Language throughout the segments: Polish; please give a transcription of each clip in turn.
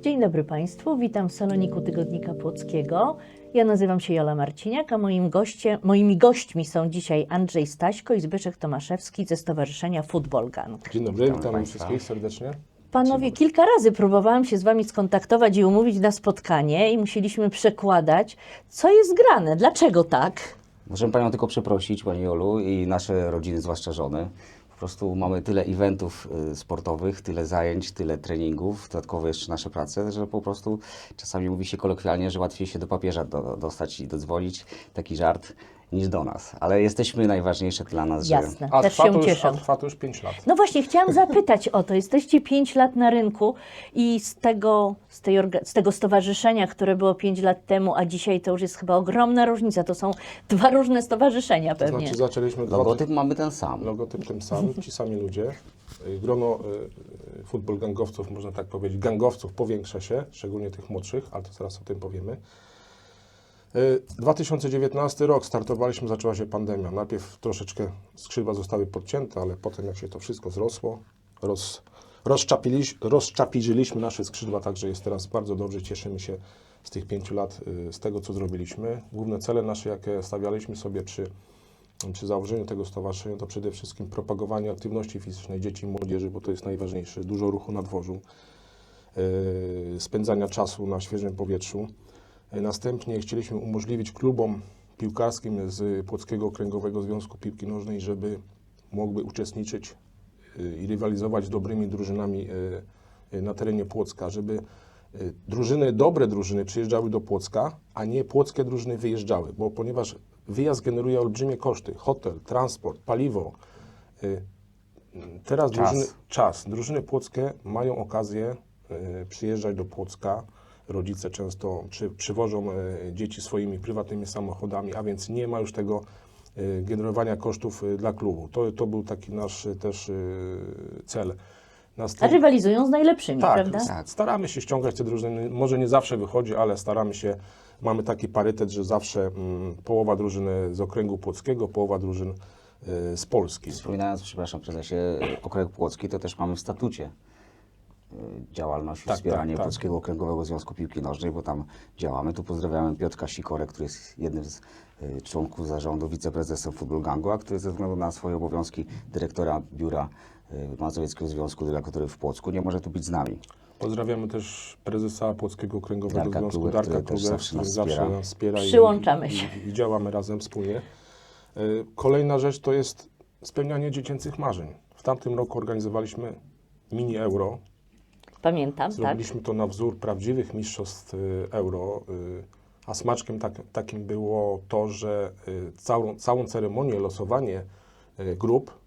Dzień dobry Państwu, witam w saloniku Tygodnika Płockiego. Ja nazywam się Jola Marciniak, a moim goście, moimi gośćmi są dzisiaj Andrzej Staśko i Zbyszek Tomaszewski ze Stowarzyszenia Football Gang. Dzień dobry, witamy państwa. wszystkich serdecznie. Panowie, kilka razy próbowałam się z Wami skontaktować i umówić na spotkanie i musieliśmy przekładać, co jest grane, dlaczego tak? Możemy Panią tylko przeprosić, Pani Jolu, i nasze rodziny, zwłaszcza żony. Po prostu mamy tyle eventów y, sportowych, tyle zajęć, tyle treningów, dodatkowo jeszcze nasze prace, że po prostu czasami mówi się kolokwialnie, że łatwiej się do papieża do, dostać i dodzwonić, taki żart, niż do nas. Ale jesteśmy najważniejsze dla nas, że Jasne, A też trwa, się to już, cieszę. a trwa to już 5 lat. No właśnie, chciałam zapytać o to. Jesteście 5 lat na rynku i z tego, z, tej orga- z tego stowarzyszenia, które było 5 lat temu, a dzisiaj to już jest chyba ogromna różnica. To są dwa różne stowarzyszenia To pewnie. znaczy zaczęliśmy dwa- logotyp mamy ten sam. logotyp tym sam, ci sami ludzie. Y, Grono y, y, futbol gangowców, można tak powiedzieć, gangowców powiększa się, szczególnie tych młodszych, ale to zaraz o tym powiemy. Y, 2019 rok, startowaliśmy, zaczęła się pandemia. Najpierw troszeczkę skrzydła zostały podcięte, ale potem jak się to wszystko zrosło, roz, rozczapiliś, rozczapiliśmy nasze skrzydła, także jest teraz bardzo dobrze, cieszymy się z tych pięciu lat, y, z tego co zrobiliśmy. Główne cele nasze, jakie stawialiśmy sobie przy przy założeniu tego stowarzyszenia to przede wszystkim propagowanie aktywności fizycznej dzieci i młodzieży, bo to jest najważniejsze. Dużo ruchu na dworzu, yy, spędzania czasu na świeżym powietrzu. Yy, Następnie chcieliśmy umożliwić klubom piłkarskim z Płockiego Okręgowego Związku Piłki Nożnej, żeby mogły uczestniczyć yy, i rywalizować z dobrymi drużynami yy, na terenie Płocka, żeby drużyny, dobre drużyny przyjeżdżały do Płocka, a nie płockie drużyny wyjeżdżały, bo ponieważ wyjazd generuje olbrzymie koszty, hotel, transport, paliwo. Teraz Czas. drużyny, czas. Drużyny płockie mają okazję przyjeżdżać do Płocka. Rodzice często przy, przywożą y, dzieci swoimi prywatnymi samochodami, a więc nie ma już tego y, generowania kosztów y, dla klubu. To, to był taki nasz też cel. A Następ... rywalizują z najlepszymi, Tak, prawda? Tak. staramy się ściągać te drużyny. Może nie zawsze wychodzi, ale staramy się. Mamy taki parytet, że zawsze mm, połowa drużyny z okręgu płockiego, połowa drużyn y, z Polski. Wspominając, przepraszam prezesie, okręg Płocki, to też mamy w statucie działalność i Tak, wspieranie tak, tak. Płockiego Okręgowego Związku Piłki Nożnej, bo tam działamy. Tu pozdrawiamy Piotrka Sikorę, który jest jednym z y, członków zarządu, wiceprezesem Football Gangu, a który ze względu na swoje obowiązki dyrektora biura y, Mazowieckiego Związku Dyrektory w Płocku nie może tu być z nami. Pozdrawiamy też prezesa Płockiego Okręgowego Darka Związku, Kluge, Darka który też Kluge, zawsze który nas zawsze wspiera. nas wspiera. i- Przyłączamy i, się. I, I działamy razem wspólnie. Y, Kolejna rzecz to jest spełnianie dziecięcych marzeń. W tamtym roku organizowaliśmy mini euro. Pamiętam, tak? Zrobiliśmy to na wzór prawdziwych mistrzostw y, euro. y, A smaczkiem tak, takim było to, że y, całą, całą ceremonię, losowanie grup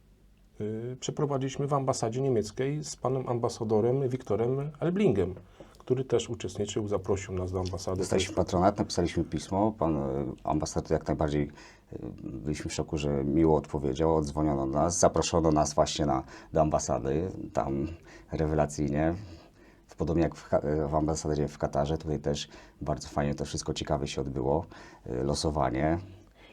przeprowadziliśmy w ambasadzie niemieckiej z panem ambasadorem Wiktorem Elblingiem, który też uczestniczył, zaprosił nas do ambasady. Dostaliśmy patronat, napisaliśmy pismo. Pan ambasador jak najbardziej byliśmy w szoku, że miło odpowiedział, odzwoniono do nas, zaproszono nas właśnie na, do ambasady. Tam rewelacyjnie. Podobnie jak w, w ambasadzie w Katarze, tutaj też bardzo fajnie to wszystko ciekawe się odbyło. E, Losowanie.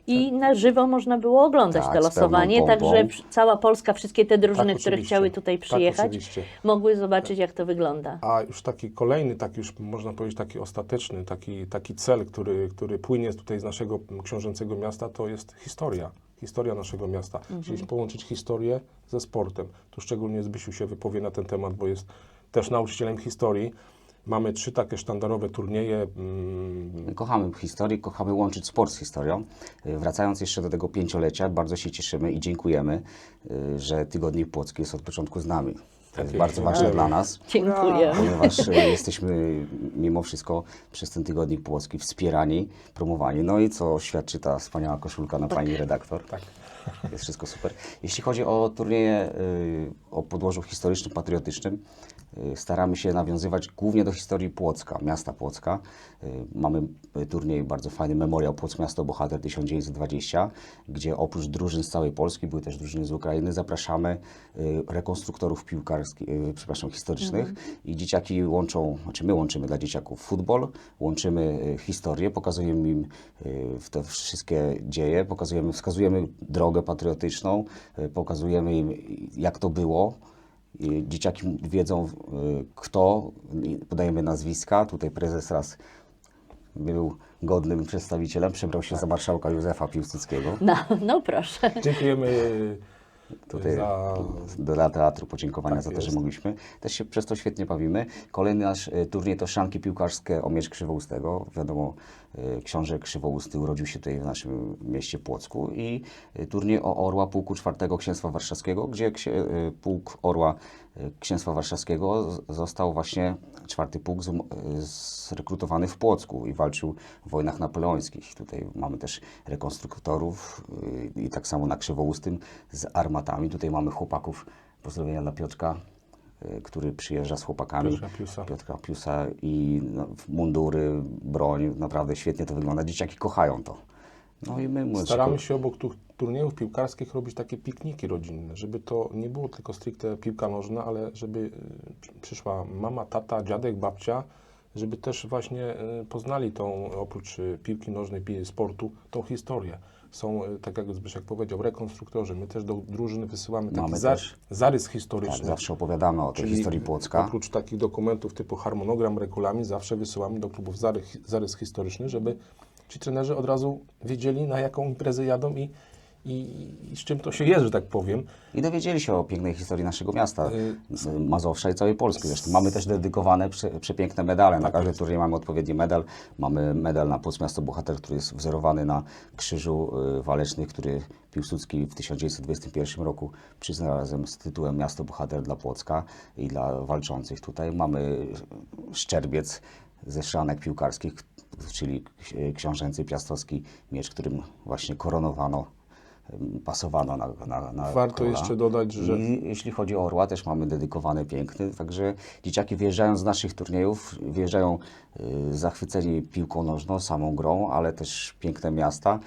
I na żywo można było oglądać Tak, to losowanie, także cała Polska, wszystkie te drużyny, Tak, które chciały tutaj Tak, przyjechać, oczywiście. mogły zobaczyć, jak to wygląda. A już taki kolejny, taki już można powiedzieć taki ostateczny, taki, taki cel, który, który płynie tutaj z naszego książęcego miasta, to jest historia. Historia naszego miasta. Chcieliśmy połączyć historię ze sportem. Tu szczególnie Zbysiu się wypowie na ten temat, bo jest też nauczycielem historii. Mamy trzy takie sztandarowe turnieje. mm, My kochamy historię, kochamy łączyć sport z historią. E, Wracając jeszcze do tego pięciolecia, bardzo się cieszymy i dziękujemy, e, że Tygodnik Płocki jest od początku z nami. To jest bardzo ważne dla nas. Dziękuję. ponieważ e, jesteśmy mimo wszystko przez ten tygodnik Płocki wspierani, promowani. No i co świadczy ta wspaniała koszulka na pani redaktor. Tak. Jest wszystko super. Jeśli chodzi o turnieje y, o podłożu historycznym, patriotycznym, y, staramy się nawiązywać głównie do historii Płocka, miasta Płocka. Y, Mamy turniej bardzo fajny, Memoriał Płock Miasto Bohater 1920, gdzie oprócz drużyn z całej Polski, były też drużyny z Ukrainy, zapraszamy rekonstruktorów piłkarskich, przepraszam, historycznych i dzieciaki łączą, znaczy my łączymy dla dzieciaków futbol, łączymy historię, pokazujemy im te wszystkie dzieje, pokazujemy, wskazujemy drogę, nogę patriotyczną, y, pokazujemy im jak to było. Dzieciaki wiedzą y, kto, podajemy nazwiska. Tutaj prezes raz był godnym przedstawicielem, przebrał się za marszałka Józefa Piłsudskiego. No, no proszę. Dziękujemy Tutaj za... do dla teatru podziękowania Tak za to, jest. że mogliśmy. Też się przez to świetnie bawimy. Kolejny nasz e, turniej to szanki piłkarskie o miecz Krzywoustego. Wiadomo, e, książę Krzywousty urodził się tutaj w naszym mieście Płocku i e, turniej o Orła Pułku IV Księstwa Warszawskiego, gdzie Pułk Orła Księstwa Warszawskiego został właśnie czwarty pułk e, zrekrutowany w Płocku i walczył w wojnach napoleońskich. Tutaj mamy też rekonstruktorów y, i tak samo na Krzywoustym z armatami. Tutaj mamy chłopaków, pozdrowienia dla Piotrka, y, który przyjeżdża z chłopakami. Piotra Piusa. Piotrka Piusa i no, mundury, broń, naprawdę świetnie to wygląda. Dzieciaki kochają to. No i my Staramy się obok tu, turniejów piłkarskich robić takie pikniki rodzinne, żeby to nie było tylko stricte piłka nożna, ale żeby y, przy- przyszła mama, tata, dziadek, babcia, żeby też właśnie y, poznali tą, oprócz piłki nożnej, sportu, tą historię. Są, y, tak jak Zbyszek powiedział, rekonstruktorzy. My też do drużyny wysyłamy taki Mamy za, też. zarys tak, historyczny. zawsze opowiadamy o tej Czyli historii Płocka. Oprócz takich dokumentów typu harmonogram, regulamin, zawsze wysyłamy do klubów zarys, zarys historyczny, żeby ci trenerzy od razu wiedzieli, na jaką imprezę jadą i, i, i z czym to się je, że tak powiem. I dowiedzieli się o pięknej historii naszego miasta, Y, y, Mazowsza i całej Polski. Zresztą mamy też dedykowane prze, przepiękne medale. Na Tak każdej jest. turniej mamy odpowiedni medal. Mamy medal na Płoc Miasto Bohater, który jest wzorowany na krzyżu y, walecznych, który Piłsudski w 1921 roku przyznał razem z tytułem Miasto Bohater dla Płocka i dla walczących tutaj. Mamy szczerbiec ze szanek piłkarskich, czyli ksi- książęcy piastowski miecz, którym właśnie koronowano pasowano na, na, na Warto króla. jeszcze dodać, że I jeśli chodzi o Orła, też mamy dedykowany piękny, także dzieciaki wyjeżdżają z naszych turniejów, wyjeżdżają y, zachwyceni piłką nożną, samą grą, ale też piękne miasta,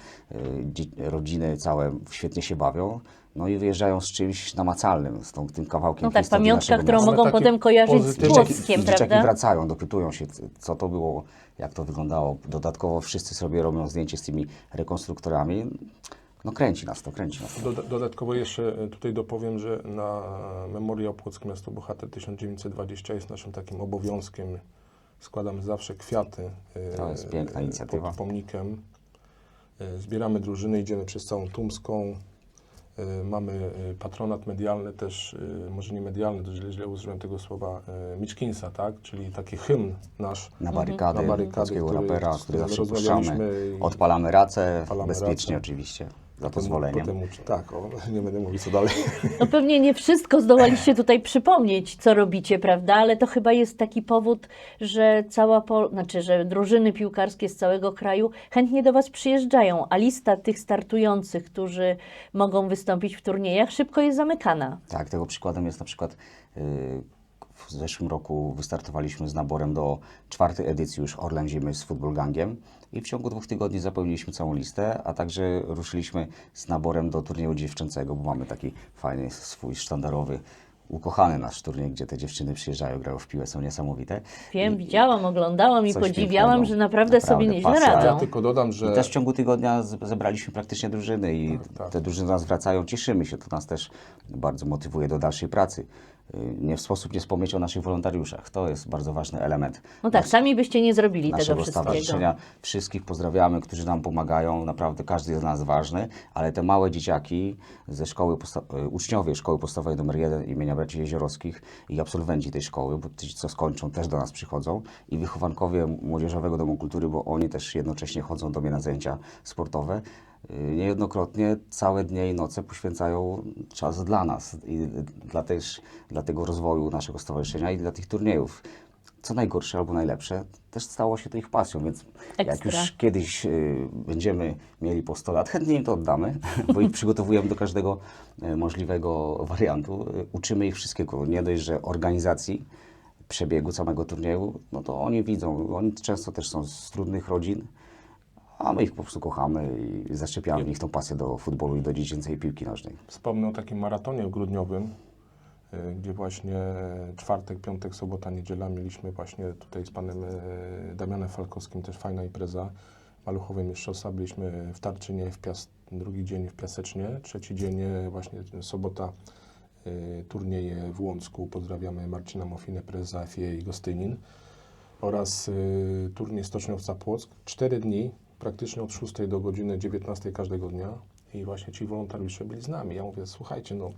y, rodziny całe świetnie się bawią. No i wyjeżdżają z czymś namacalnym, z tą, tym kawałkiem No tak, pamiątka, którą miasta. mogą potem kojarzyć z Płockiem, I dzieciaki prawda? wracają, dopytują się, co to było, jak to wyglądało. Dodatkowo wszyscy sobie robią zdjęcie z tymi rekonstruktorami. No kręci nas to, kręci nas to. Doda- Dodatkowo jeszcze e, tutaj dopowiem, że na Memoriał Płockie Miasto Bohater 1920 jest naszym takim obowiązkiem. Składamy zawsze kwiaty e, To jest piękna e, inicjatywa. pod pomnikiem. Zbieramy drużyny, idziemy przez całą Tumską. Mamy patronat medialny też, może nie medialny, to źle, źle użyłem tego słowa, Miczkinsa, tak? Czyli taki hymn nasz. Na barykady, Na barykady, polskiego który- rapera, który zawsze puszczamy. Odpalamy racę, Odpalamy bezpiecznie racę. oczywiście, za Potem- pozwoleniem. Potem, uczy- tak, o, nie będę mówił co dalej. No pewnie nie wszystko zdołaliście tutaj przypomnieć, co robicie, prawda? Ale to chyba jest taki powód, że cała, Pol- znaczy, że drużyny piłkarskie z całego kraju chętnie do Was przyjeżdżają, a lista tych startujących, którzy mogą wystąpić w turniejach, szybko jest zamykana. Tak, tego przykładem jest na przykład y, w zeszłym roku wystartowaliśmy z naborem do czwartej edycji już Orlen Zimy z Football Gangiem i w ciągu dwóch tygodni zapełniliśmy całą listę, a także ruszyliśmy z naborem do turnieju dziewczęcego, bo mamy taki fajny, swój sztandarowy, ukochany nasz turniej, gdzie te dziewczyny przyjeżdżają, grają w piłę, są niesamowite. Wiem, I- widziałam, oglądam i podziwiałam, pięknego. że naprawdę, sobie Naprawdę, nieźle pasja. radzą. Ja tylko dodam, że I też w ciągu tygodnia zebraliśmy praktycznie drużyny i tak. te drużyny do nas wracają, cieszymy się, to nas też bardzo motywuje do dalszej pracy. Nie w sposób nie wspomnieć o naszych wolontariuszach, to jest bardzo ważny element No tak, sami byście nie zrobili tego wszystkiego. Wszystkich pozdrawiamy, którzy nam pomagają, naprawdę każdy jest z nas ważny, ale te małe dzieciaki ze szkoły, y, uczniowie szkoły podstawowej nr 1 imienia Braci Jeziorowskich i absolwenci tej szkoły, bo ci, co skończą, też do nas przychodzą i wychowankowie Młodzieżowego Domu Kultury, bo oni też jednocześnie chodzą do mnie na zajęcia sportowe. Niejednokrotnie całe dnie i noce poświęcają czas dla nas i dla, też, dla tego rozwoju naszego stowarzyszenia i dla tych turniejów co najgorsze albo najlepsze, też stało się to ich pasją, więc jak Ekstra. już kiedyś y, będziemy mieli po 100 lat, chętnie im to oddamy, bo ich przygotowujemy do każdego y, możliwego wariantu. Y, uczymy ich wszystkiego, nie dość, że organizacji, przebiegu samego turnieju, no to oni widzą, oni często też są z trudnych rodzin, a my ich po prostu kochamy i zaszczepiamy w nich tą pasję do futbolu i do dziecięcej piłki nożnej. Wspomnę o takim maratonie grudniowym, y, gdzie właśnie czwartek, piątek, sobota, niedziela mieliśmy właśnie tutaj z panem y, Damianem Falkowskim też fajna impreza. maluchowe mistrzostwa. Byliśmy w Tarczynie, w drugi dzień w Piasecznie, trzeci dzień e, właśnie sobota turnieje w Łącku. Pozdrawiamy Marcina Mofinę, prezesa FIA i Gostynin oraz y, turniej Stoczniowca Płock. Cztery dni, praktycznie od 6 do godziny 19 każdego dnia i właśnie ci wolontariusze byli z nami. Ja mówię, słuchajcie, no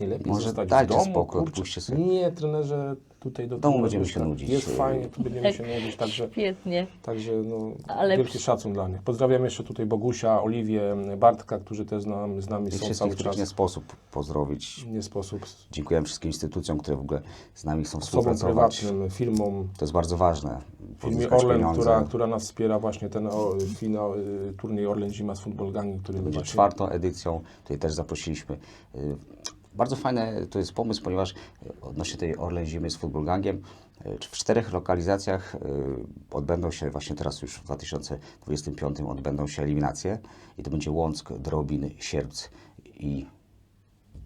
nie lepiej Może zostać dajcie w domu, spokój, kurczę. odpuśćcie sobie. Nie, trenerze, tutaj do W domu tego będziemy się tak- nudzić. Jest fajnie, tu będziemy Tak. się nudzić, także, Świetnie. także no, Ale wielki przy- szacun dla nich. Pozdrawiam jeszcze tutaj Bogusia, Oliwię, Bartka, którzy też z nami, z nami I są wszystkich, cały których nie czas. sposób pozdrowić. Nie sposób. Dziękujemy wszystkim instytucjom, które w ogóle z nami chcą Osobom współpracować. prywatnym, firmom, To jest bardzo ważne. Firmie Pozyskać Orlen, pieniądze. która, która nas wspiera właśnie ten o, finał, y, turniej Orlen Zima z Football Gangi, który będzie właśnie czwartą edycją. Tutaj też zaprosiliśmy. y, Bardzo fajny to jest pomysł, ponieważ y, odnośnie tej Orlen Zimy z Football Gangiem, y, w czterech lokalizacjach y, odbędą się właśnie teraz już w 2025 odbędą się eliminacje i to będzie Łąck, Drobin, Sierpc i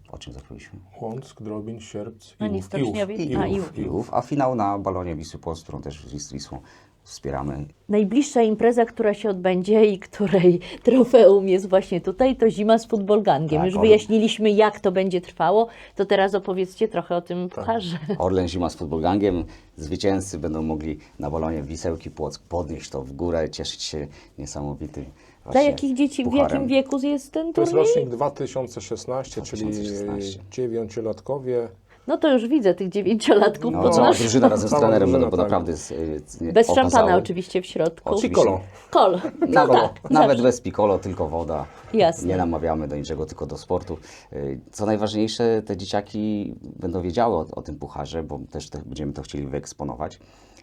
o czym zapomnieliśmy? Łąck, Drobin, Sierpc, A nie Iłów? Iłów, A, Iłów, Iłów. Kijów, a finał na balonie Wisły Płock, którą też z Wisłą wspieramy. Najbliższa impreza, która się odbędzie i której trofeum jest właśnie tutaj, to zima z futbolgangiem. Tak, Już wyjaśniliśmy, jak to będzie trwało, to teraz opowiedzcie trochę o tym pucharze. Orlen Zima z Futbolgangiem. Zwycięzcy będą mogli na balonie Wisełki Płock podnieść to w górę, cieszyć się niesamowitym Dla właśnie jakich dzieci, w pucharem. jakim wieku jest ten To jest turniej? rocznik 2016, 2016. czyli dziewięciolatkowie. No to już widzę tych dziewięciolatków. No, bo cała drużyna razem z trenerem, drużyna, no, bo tak. naprawdę jest, y, nie- Bez szampana oczywiście w środku. Oczywiście. Piccolo. Kol. No Nawet, tak, nawet zawsze. bez piccolo, tylko woda. Jasne. Nie namawiamy do niczego, tylko do sportu. Y, Co najważniejsze, te dzieciaki będą wiedziały o, o tym pucharze, bo też te, będziemy to chcieli wyeksponować.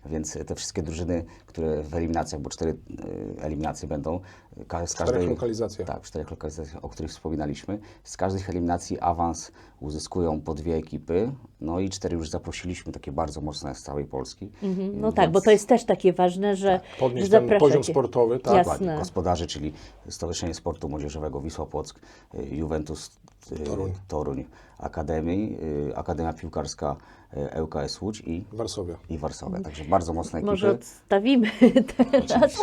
Więc te wszystkie drużyny, które w eliminacjach, bo cztery y, eliminacje będą, z czterech każdej, lokalizacjach. Tak, w czterech lokalizacjach, o których wspominaliśmy. Z każdych eliminacji awans uzyskują po dwie ekipy. No i cztery już zaprosiliśmy, takie bardzo mocne z całej Polski. Mhm, No tak, bo to jest też takie ważne, że, że Podnieść ten zapraszacie. poziom sportowy, tak. Jasne. Dokładnie. Gospodarze, czyli Stowarzyszenie Sportu Młodzieżowego Wisła Płock, y, Juventus y, Toruń. Toruń Akademii, y, Akademia Piłkarska ŁKS Łódź i, Warszawia. i Warszawa. Także bardzo mocne ekipy. Może odstawimy teraz.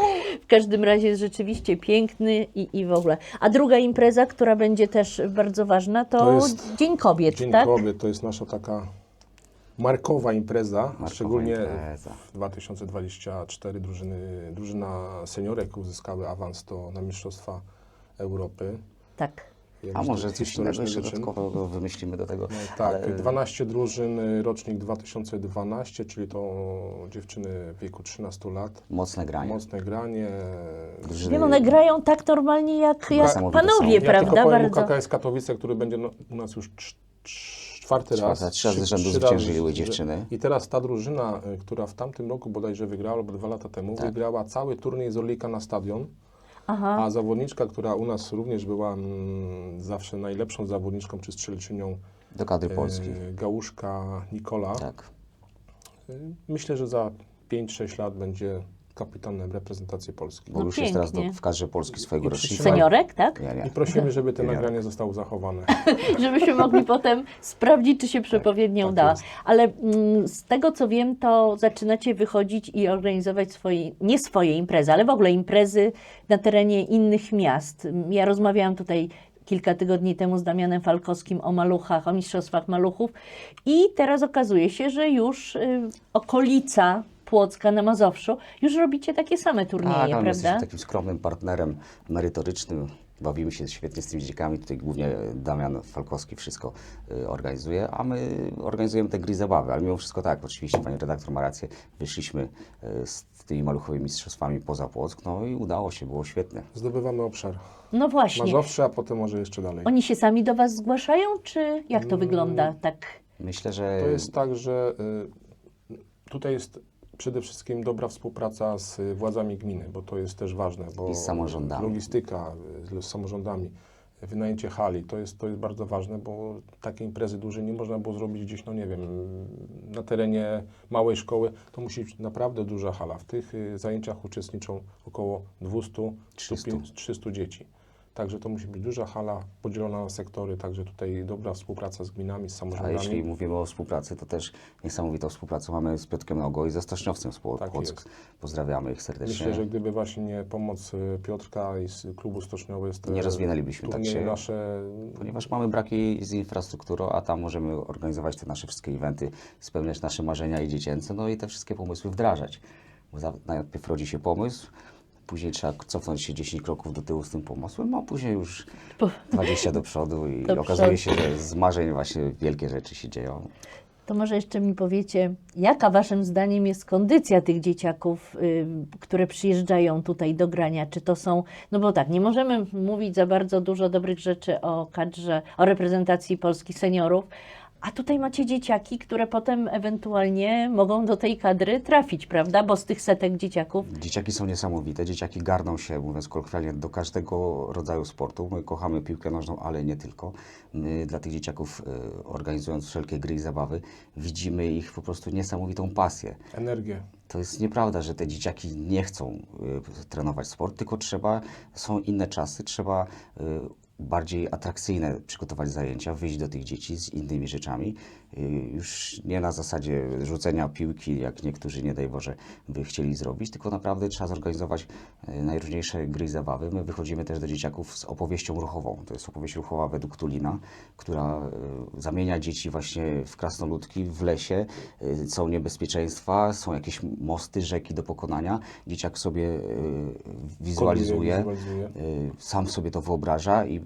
W każdym razie jest rzeczywiście piękny i, i w ogóle. A druga impreza, która będzie też bardzo ważna, to, To jest Dzień Kobiet, Dzień tak? Kobiet to jest nasza taka markowa impreza, szczególnie impreza. w 2024 drużyny, drużyna seniorek uzyskały awans do, na Mistrzostwa Europy. Tak. A Jakiś może coś innego jeszcze wyczyn. dodatkowego wymyślimy do tego. No, tak, ale 12 drużyn, rocznik 2012, czyli to dziewczyny w wieku 13 lat. Mocne granie. Mocne granie. Drużyny- Wiem, one grają tak normalnie jak, jak panowie, Ja Ja prawda? tylko powiem Bardzo. UKKS Katowice, który będzie no, u nas już cz- cz- czwarty raz. Trzy razy rzędu zwyciężyły dziewczyny. I teraz ta drużyna, y, która w tamtym roku bodajże wygrała, albo dwa lata temu, Tak. wygrała cały turniej z Orlika na stadion. Aha. A zawodniczka, która u nas również była mm, zawsze najlepszą zawodniczką czy strzelczynią, do kadry y, Gałuszka Nikola, Tak. y, myślę, że za 5-6 lat będzie kapitanem reprezentacji Polski. Bo No już jest teraz do, pięknie. w kadrze Polski swojego I rocznika. Seniorek, tak? Nie, nie. I prosimy, żeby to Nie. nagranie zostało zachowane. Żebyśmy mogli potem sprawdzić, czy się przepowiednia tak udała. jest. Ale mm, z tego, co wiem, to zaczynacie wychodzić i organizować swoje, nie swoje imprezy, ale w ogóle imprezy na terenie innych miast. Ja rozmawiałam tutaj kilka tygodni temu z Damianem Falkowskim o maluchach, o mistrzostwach maluchów i teraz okazuje się, że już y, okolica Płocka na Mazowszu, już robicie takie same turnieje, Tak, jesteśmy prawda? takim skromnym partnerem merytorycznym. Bawimy się świetnie z tymi dzieciakami. Tutaj głównie Damian Falkowski wszystko y, organizuje, a my organizujemy te gry zabawy. Ale mimo wszystko tak, oczywiście pani redaktor ma rację. Wyszliśmy y, z tymi maluchowymi mistrzostwami poza Płock, no i udało się, było świetnie. Zdobywamy obszar. No właśnie. Mazowsze, a potem może jeszcze dalej. Oni się sami do Was zgłaszają, czy jak to wygląda? Tak. Myślę, że To jest tak, że y, tutaj jest przede wszystkim dobra współpraca z y, władzami gminy, bo to jest też ważne. Bo I z samorządami. Logistyka y, z, z samorządami, wynajęcie hali, to jest, to jest bardzo ważne, bo takie imprezy duże nie można było zrobić gdzieś, no nie wiem, na terenie małej szkoły. To musi być naprawdę duża hala. W tych y, zajęciach uczestniczą około 200 300. 300 dzieci. Także to musi być duża hala podzielona na sektory, także tutaj dobra współpraca z gminami, z A samorządami. jeśli mówimy o współpracy, to też niesamowitą współpracę mamy z Piotrkiem Nogo i ze Stoczniowcem z Pło- Tak Płock. jest. Pozdrawiamy ich serdecznie. Myślę, że gdyby właśnie nie pomoc y, Piotrka i z klubu te- Nie rozwinęlibyśmy tak się- nasze Ponieważ mamy braki z infrastrukturą, a tam możemy organizować te nasze wszystkie eventy, spełniać nasze marzenia i dziecięce, no i te wszystkie pomysły wdrażać. Bo najpierw rodzi się pomysł, później trzeba cofnąć się 10 kroków do tyłu z tym pomysłem, a później już Po- 20 do przodu i Do okazuje się, że z marzeń właśnie wielkie rzeczy się dzieją. To może jeszcze mi powiecie, jaka waszym zdaniem jest kondycja tych dzieciaków, y, które przyjeżdżają tutaj do grania? Czy to są, no bo tak, nie możemy mówić za bardzo dużo dobrych rzeczy o kadrze, o reprezentacji polskich seniorów, a tutaj macie dzieciaki, które potem ewentualnie mogą do tej kadry trafić, prawda? Bo z tych setek dzieciaków Dzieciaki są niesamowite, dzieciaki garną się, mówiąc kolokwialnie, do każdego rodzaju sportu. My kochamy piłkę nożną, ale nie tylko. My dla tych dzieciaków, y, organizując wszelkie gry i zabawy, widzimy ich po prostu niesamowitą pasję. energię. To jest nieprawda, że te dzieciaki nie chcą y, trenować sport, tylko trzeba, są inne czasy, trzeba y, bardziej atrakcyjne przygotować zajęcia, wyjść do tych dzieci z innymi rzeczami. Y, już nie na zasadzie rzucenia piłki, jak niektórzy, nie daj Boże, by chcieli zrobić, tylko naprawdę trzeba zorganizować y, najróżniejsze gry i zabawy. My wychodzimy też do dzieciaków z opowieścią ruchową. To jest opowieść ruchowa według Tulina, która y, zamienia dzieci właśnie w krasnoludki w lesie. Są niebezpieczeństwa, są jakieś mosty, rzeki do pokonania. Dzieciak sobie wizualizuje, Wizualizuje. sam sobie to wyobraża i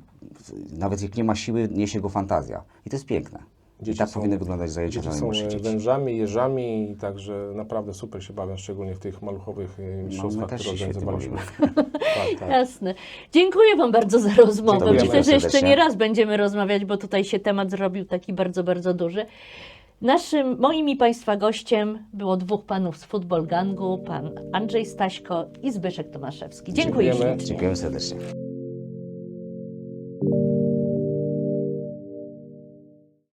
nawet jak nie ma siły, niesie go fantazja. I to jest piękne. I Dzieci tak są- powinny wyglądać zajęcia Dzieci dla są najmłodszych e, dzieci. wężami, jeżami i także naprawdę super się bawią, szczególnie w tych maluchowych e, mistrzostwach, też które organizowaliśmy. tak, tak. Jasne. Dziękuję Wam bardzo za rozmowę. Dziękujemy Myślę, że jeszcze nie raz będziemy rozmawiać, bo tutaj się temat zrobił taki bardzo, bardzo duży. Naszym, moim i Państwa gościem było dwóch panów z Football Gangu, pan Andrzej Staśko i Zbyszek Tomaszewski. Dziękuję Dziękujemy. ślicznie. Dziękujemy serdecznie.